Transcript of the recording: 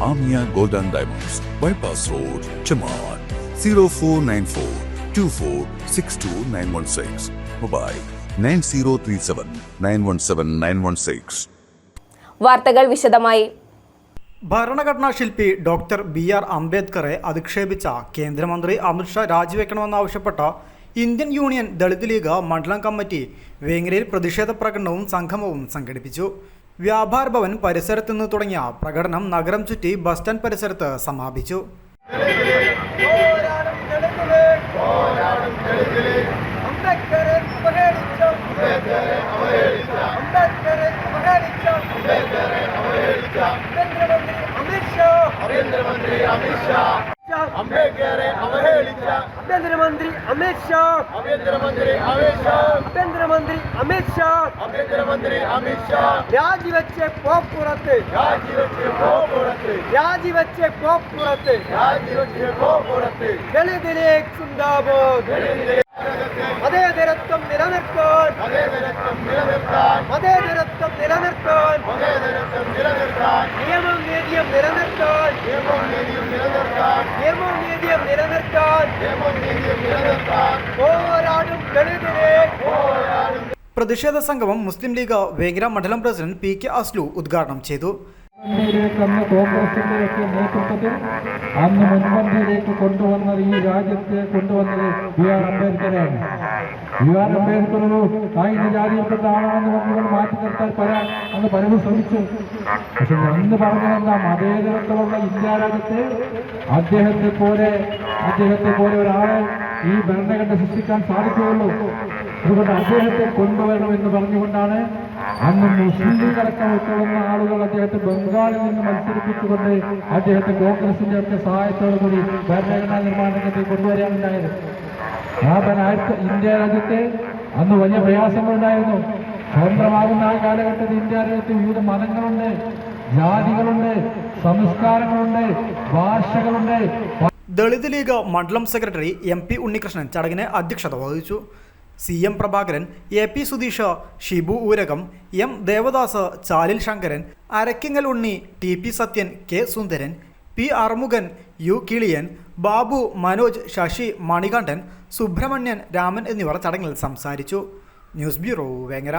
Amia Golden Diamonds, Bypass Road, Chamar, 0494 2462916. Mobile 9037 917 916. വാർത്തകൾ വിശദമായി ഭരണഘടനാ ശില്പി ഡോക്ടർ ബി ആർ അംബേദ്കറെ അധിക്ഷേപിച്ച കേന്ദ്രമന്ത്രി അമിത്ഷാ രാജിവെക്കണമെന്നാവശ്യപ്പെട്ട ഇന്ത്യൻ യൂണിയൻ ദളിത് ലീഗ് മണ്ഡലം കമ്മിറ്റി വേങ്ങരയിൽ പ്രതിഷേധ പ്രകടനവും സംഗമവും സംഘടിപ്പിച്ചു വ്യാപാര ഭവൻ പരിസരത്ത് നിന്ന് തുടങ്ങിയ പ്രകടനം നഗരം ചുറ്റി ബസ് സ്റ്റാൻഡ് പരിസരത്ത് സമാപിച്ചു. അംബേദ്കറെ അവഹേളിച്ച അംബേദ്കറെ അവഹേളിച്ച ആഭ്യന്തരമന്ത്രി അമിത്ഷാ അംബേദ്കറെ അവഹേളിച്ച ആഭ്യന്തരമന്ത്രി അമിത്ഷാ ആഭ്യന്തരമന്ത്രി അമിത്ഷാ ആഭ്യന്തരമന്ത്രി അമിത്ഷാ ആഭ്യന്തരമന്ത്രി അമിത്ഷാ രാജിവെച്ച് പോപ്പുറത്ത് രാജിവെച്ച് പോപ്പുറത്ത് രാജിവെച്ച് പോപ്പുറത്ത് രാജിവെച്ച് പോപ്പുറത്ത് ദളിതിലേക്കുണ്ടാവും മതേതരത്വം നിലനിർത്താൻ മതേതരത്വം നിലനിർത്താൻ മതേതരത്വം നിലനിർത്താൻ മതേതരത്വം നിലനിർത്താൻ നിയമം നീതിയും നിലനിർത്താൻ പ്രതിഷേധ സംഗമം മുസ്ലിം ലീഗ് വേങ്ങര മണ്ഡലം പ്രസിഡന്റ് പി കെ അസ്ലു ഉദ്ഘാടനം ചെയ്തു. മുൻപന്തിയിലേക്ക് അന്ന് കോൺഗ്രസിന്റെയൊക്കെ നേതൃത്വത്തിൽ അന്ന് മുൻപന്തിയിലേക്ക് കൊണ്ടുവന്നത് ഈ രാജ്യത്തെ കൊണ്ടുവന്നത് ബി ആർ അംബേദ്കറാണ്. ബി ആർ അംബേദ്കർ ഒരു കായിക ജാതിയിൽപ്പെട്ട ആളാണെന്ന് പറഞ്ഞുകൊണ്ട് മാറ്റി നിർത്താൻ പല അന്ന് പലരും ശ്രമിച്ചു. പക്ഷെ അന്ന് പറഞ്ഞതെന്താ മതേതരത്തിലുള്ള ഇന്ത്യ രാജ്യത്ത് അദ്ദേഹത്തെ പോലെ അദ്ദേഹത്തെ പോലെ ഒരാളെ ഈ ഭരണഘടന സൃഷ്ടിക്കാൻ സാധിക്കുകയുള്ളൂ. അതുകൊണ്ട് അദ്ദേഹത്തെ കൊണ്ടുവരണം എന്ന് പറഞ്ഞുകൊണ്ടാണ് അന്ന് മുസ്ലിം ലീഗ് അടക്കം ഉൾക്കൊള്ളുന്ന ആളുകൾ അദ്ദേഹത്തെ ബംഗാളിൽ നിന്ന് മത്സരിപ്പിച്ചുകൊണ്ട് അദ്ദേഹത്തെ കോൺഗ്രസിന്റെ ഒക്കെ സഹായത്തോടു കൂടി ഭരണഘടനാ നിർമ്മാണ രംഗത്ത് കൊണ്ടുവരാനുണ്ടായത് ഭരണ- ആയിരത്തി ഇന്ത്യ രാജ്യത്തെ അന്ന് വലിയ പ്രയാസങ്ങളുണ്ടായിരുന്നു. സ്വതന്ത്രമാകുന്ന ആ കാലഘട്ടത്തിൽ ഇന്ത്യ രാജ്യത്ത് വിവിധ മതങ്ങളുണ്ട് ജാതികളുണ്ട് സംസ്കാരങ്ങളുണ്ട് ഭാഷകളുണ്ട്. ദളിത് ലീഗ് മണ്ഡലം സെക്രട്ടറി എം പി ഉണ്ണികൃഷ്ണൻ ചടങ്ങിന് അധ്യക്ഷത വഹിച്ചു. C M Prabhakaran A P Sudheesh Shibu Urakam M Devadas Chalil Sankaran Arakkingal Unni T P Sathyan K Sundaran P Arumukhan U Kiliyan Babu Manoj Sasi Manikandan Subramanian Raman എന്നിവർ ചടങ്ങിൽ സംസാരിച്ചു. News bureau Vengara.